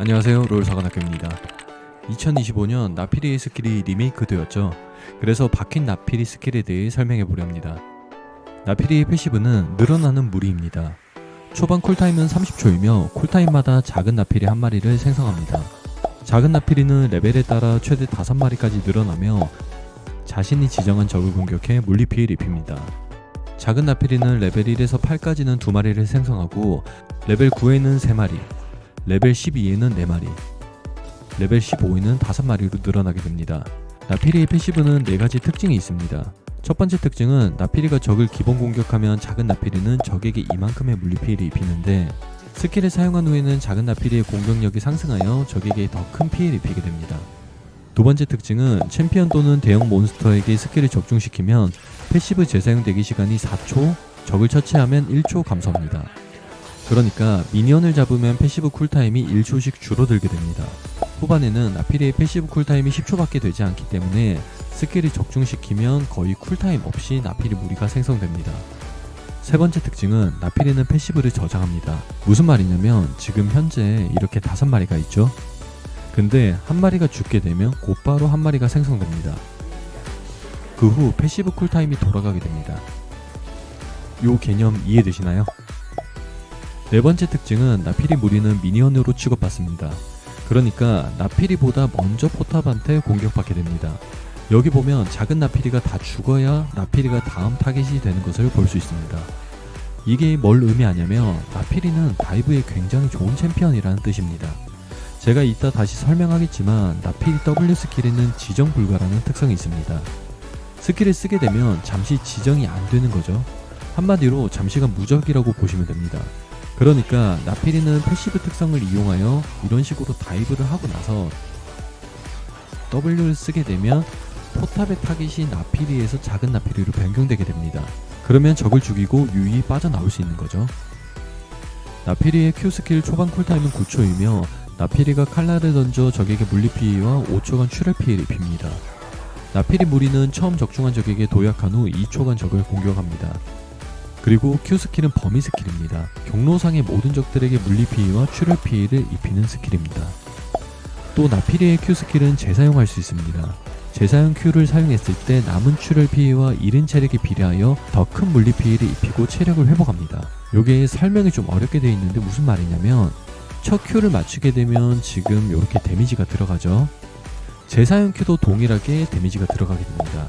안녕하세요. 롤사관학교입니다. 2025년 나피리의 스킬이 리메이크 되었죠. 그래서 바뀐 나피리 스킬에 대해 설명해 보려 합니다. 나피리의 패시브는 늘어나는 무리입니다. 초반 쿨타임은 30초이며 쿨타임마다 작은 나피리 한 마리를 생성합니다. 작은 나피리는 레벨에 따라 최대 5마리까지 늘어나며 자신이 지정한 적을 공격해 물리 피해를 입힙니다. 작은 나피리는 레벨 1에서 8까지는 2마리를 생성하고 레벨 9에는 3마리 레벨 12에는 4마리, 레벨 15에는 5마리로 늘어나게 됩니다. 나피리의 패시브는 4가지 특징이 있습니다. 첫 번째 특징은 나피리가 적을 기본 공격하면 작은 나피리는 적에게 이만큼의 물리 피해를 입히는데 스킬을 사용한 후에는 작은 나피리의 공격력이 상승하여 적에게 더 큰 피해를 입히게 됩니다. 두 번째 특징은 챔피언 또는 대형 몬스터에게 스킬을 적중시키면 패시브 재사용 대기 시간이 4초, 적을 처치하면 1초 감소합니다. 그러니까 미니언을 잡으면 패시브 쿨타임이 1초씩 줄어들게 됩니다. 후반에는 나피리의 패시브 쿨타임이 10초밖에 되지 않기 때문에 스킬을 적중시키면 거의 쿨타임 없이 나피리 무리가 생성됩니다. 세 번째 특징은 나피리는 패시브를 저장합니다. 무슨 말이냐면 지금 현재 이렇게 다섯 마리가 있죠? 근데 한 마리가 죽게 되면 곧바로 한 마리가 생성됩니다. 그 후 패시브 쿨타임이 돌아가게 됩니다. 요 개념 이해되시나요? 네 번째 특징은 나피리 무리는 미니언으로 취급받습니다. 그러니까 나피리보다 먼저 포탑한테 공격받게 됩니다. 여기 보면 작은 나피리가 다 죽어야 나피리가 다음 타겟이 되는 것을 볼 수 있습니다. 이게 뭘 의미하냐면 나피리는 다이브에 굉장히 좋은 챔피언이라는 뜻입니다. 제가 이따 다시 설명하겠지만 나피리 W 스킬에는 지정 불가라는 특성이 있습니다. 스킬을 쓰게 되면 잠시 지정이 안 되는 거죠. 한마디로 잠시간 무적이라고 보시면 됩니다. 그러니까 나피리는 패시브 특성을 이용하여 이런 식으로 다이브를 하고 나서 W를 쓰게 되면 포탑의 타깃이 나피리에서 작은 나피리로 변경되게 됩니다. 그러면 적을 죽이고 유유히 빠져나올 수 있는 거죠. 나피리의 Q 스킬 초반 쿨타임은 9초이며 나피리가 칼날을 던져 적에게 물리피해와 5초간 출혈 피해를 입힙니다. 나피리 무리는 처음 적중한 적에게 도약한 후 2초간 적을 공격합니다. 그리고 Q 스킬은 범위 스킬입니다. 경로상의 모든 적들에게 물리 피해와 출혈 피해를 입히는 스킬입니다. 또 나피리의 Q 스킬은 재사용할 수 있습니다. 재사용 Q를 사용했을 때 남은 출혈 피해와 잃은 체력에 비례하여 더 큰 물리 피해를 입히고 체력을 회복합니다. 요게 설명이 좀 어렵게 되어 있는데 무슨 말이냐면 첫 Q를 맞추게 되면 지금 이렇게 데미지가 들어가죠. 재사용 Q도 동일하게 데미지가 들어가게 됩니다.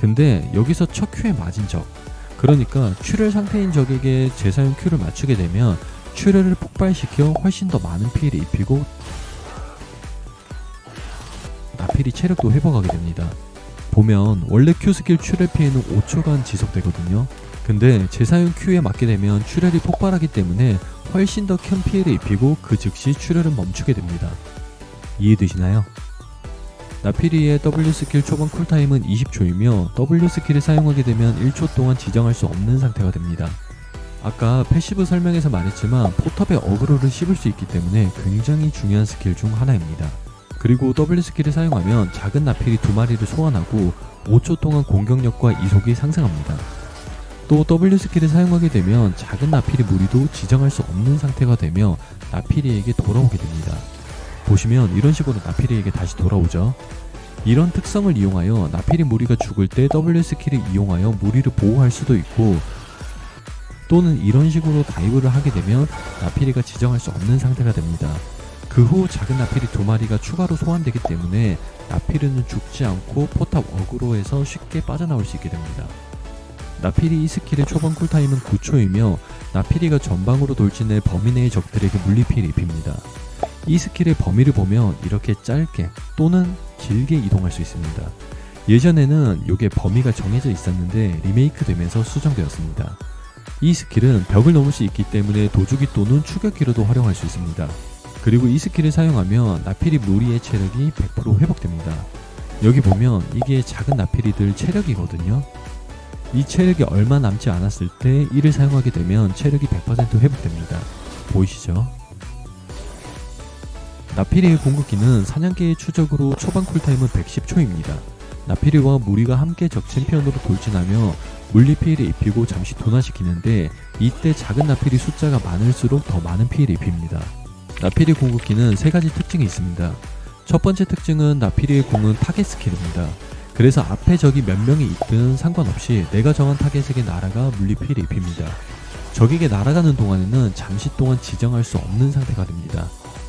근데 여기서 첫 큐에 맞은 적 그러니까 출혈 상태인 적에게 재사용 큐를 맞추게 되면 출혈을 폭발시켜 훨씬 더 많은 피해를 입히고 나필이 체력도 회복하게 됩니다. 보면 원래 큐 스킬 출혈 피해는 5초간 지속되거든요. 근데 재사용 큐에 맞게 되면 출혈이 폭발하기 때문에 훨씬 더 큰 피해를 입히고 그 즉시 출혈은 멈추게 됩니다. 이해되시나요? 나피리의 W 스킬 초반 쿨타임은 20초이며 W 스킬을 사용하게 되면 1초 동안 지정할 수 없는 상태가 됩니다. 아까 패시브 설명에서 말했지만 포탑의 어그로를 씹을 수 있기 때문에 굉장히 중요한 스킬 중 하나입니다. 그리고 W 스킬을 사용하면 작은 나필이 두 마리를 소환하고 5초 동안 공격력과 이속이 상승합니다. 또 W 스킬을 사용하게 되면 작은 나필이 무리도 지정할 수 없는 상태가 되며 나필이에게 돌아오게 됩니다. 보시면 이런 식으로 나피리에게 다시 돌아오죠. 이런 특성을 이용하여 나피리 무리가 죽을 때 W 스킬을 이용하여 무리를 보호할 수도 있고 또는 이런 식으로 다이브를 하게 되면 나피리가 지정할 수 없는 상태가 됩니다. 그 후 작은 나피리 두 마리가 추가로 소환되기 때문에 나피리는 죽지 않고 포탑 어그로에서 쉽게 빠져나올 수 있게 됩니다. 나피리 이 스킬의 초반 쿨타임은 9초이며 나피리가 전방으로 돌진해 범위 내의 적들에게 물리피해를 입힙니다. 이 스킬의 범위를 보면 이렇게 짧게 또는 길게 이동할 수 있습니다. 예전에는 이게 범위가 정해져 있었는데 리메이크 되면서 수정되었습니다. 이 스킬은 벽을 넘을 수 있기 때문에 도주기 또는 추격기로도 활용할 수 있습니다. 그리고 이 스킬을 사용하면 나피리 무리의 체력이 100% 회복됩니다. 여기 보면 이게 작은 나피리들 체력이거든요. 이 체력이 얼마 남지 않았을 때 이를 사용하게 되면 체력이 100% 회복됩니다. 보이시죠? 나피리의 궁극기는 사냥개의 추적으로 초반 쿨타임은 110초입니다. 나피리와 무리가 함께 적 챔피언으로 돌진하며 물리 피해를 입히고 잠시 도나시키는데 이때 작은 나피리 숫자가 많을수록 더 많은 피해를 입힙니다. 나피리 궁극기는 세 가지 특징이 있습니다. 첫 번째 특징은 나피리의 공은 타겟 스킬입니다. 그래서 앞에 적이 몇 명이 있든 상관없이 내가 정한 타겟에게 날아가 물리 피해를 입힙니다. 적에게 날아가는 동안에는 잠시 동안 지정할 수 없는 상태가 됩니다.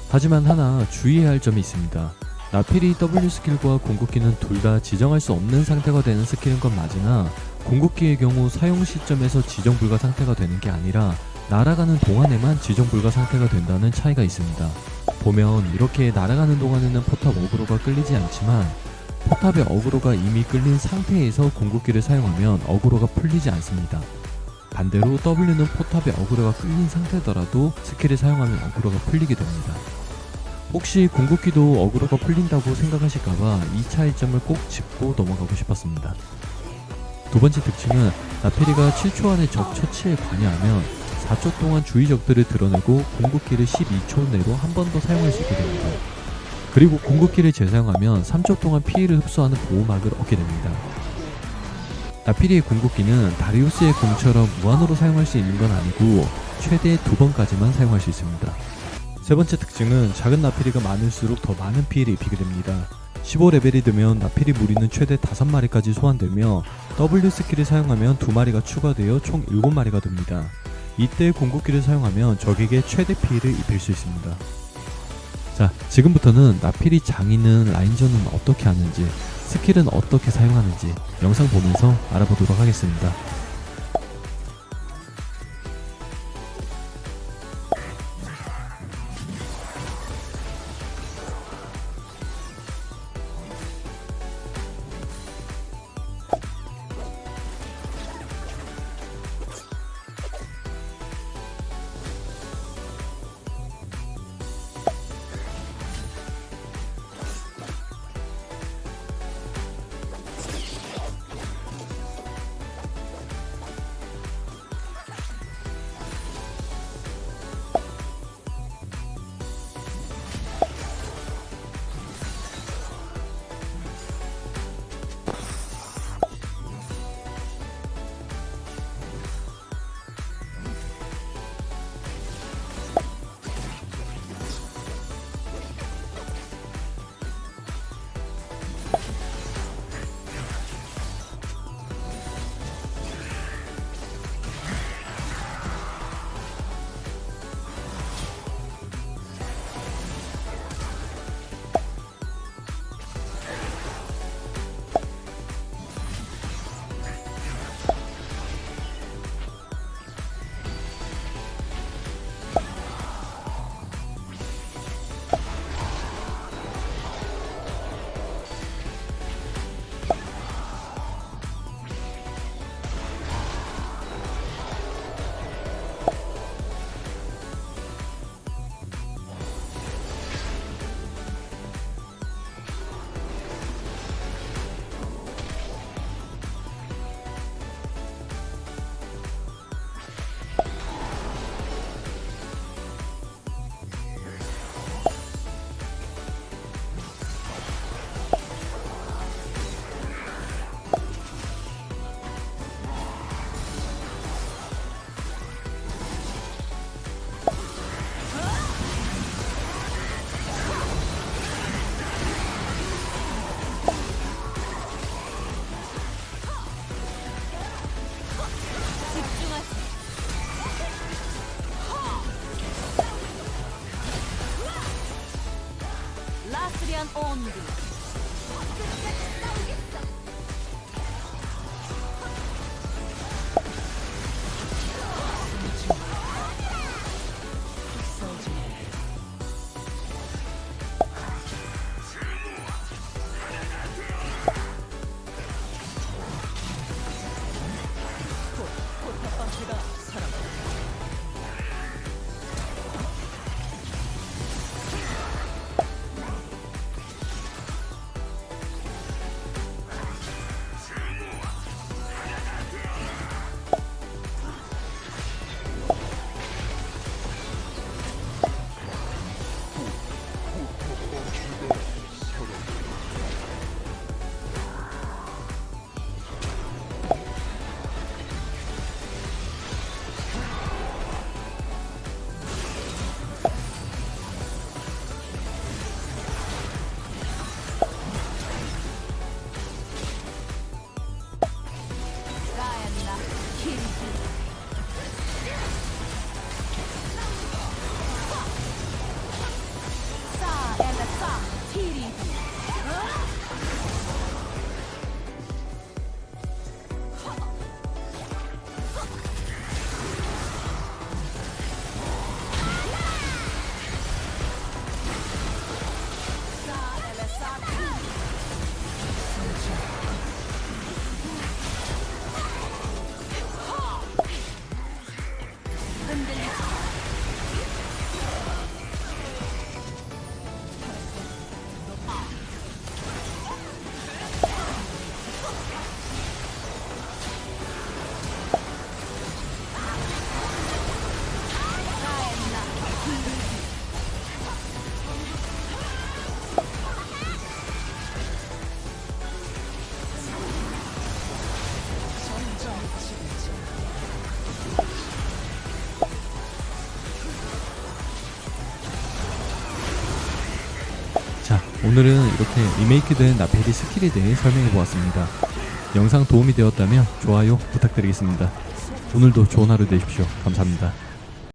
하지만 하나 주의해야 할 점이 있습니다. 나필이 W 스킬과 궁극기는 둘 다 지정할 수 없는 상태가 되는 스킬인 건 맞으나 궁극기의 경우 사용 시점에서 지정 불가 상태가 되는 게 아니라 날아가는 동안에만 지정 불가 상태가 된다는 차이가 있습니다. 보면 이렇게 날아가는 동안에는 포탑 어그로가 끌리지 않지만 포탑의 어그로가 이미 끌린 상태에서 궁극기를 사용하면 어그로가 풀리지 않습니다. 반대로 W는 포탑의 어그로가 끌린 상태더라도 스킬을 사용하면 어그로가 풀리게 됩니다. 혹시 궁극기도 어그로가 풀린다고 생각하실까봐 이 차이점을 꼭 짚고 넘어가고 싶었습니다. 두 번째 특징은 나페리가 7초 안에 적 처치에 관여하면 4초 동안 주위 적들을 드러내고 궁극기를 12초 내로 한 번 더 사용할 수 있게 됩니다. 그리고 궁극기를 재사용하면 3초 동안 피해를 흡수하는 보호막을 얻게 됩니다. 나피리의 궁극기는 다리우스의 궁처럼 무한으로 사용할 수 있는 건 아니고 최대 두 번까지만 사용할 수 있습니다. 세 번째 특징은 작은 나피리가 많을수록 더 많은 피해를 입히게 됩니다. 15레벨이 되면 나피리 무리는 최대 5마리까지 소환되며 W 스킬을 사용하면 2마리가 추가되어 총 7마리가 됩니다. 이때 궁극기를 사용하면 적에게 최대 피해를 입힐 수 있습니다. 자, 지금부터는 나피리 장인은 라인전은 어떻게 하는지, 스킬은 어떻게 사용하는지 영상 보면서 알아보도록 하겠습니다. 라스리 오늘은 이렇게 리메이크된 나필이 스킬에 대해 설명해 보았습니다. 영상 도움이 되었다면 좋아요 부탁드리겠습니다. 오늘도 좋은 하루 되십시오. 감사합니다.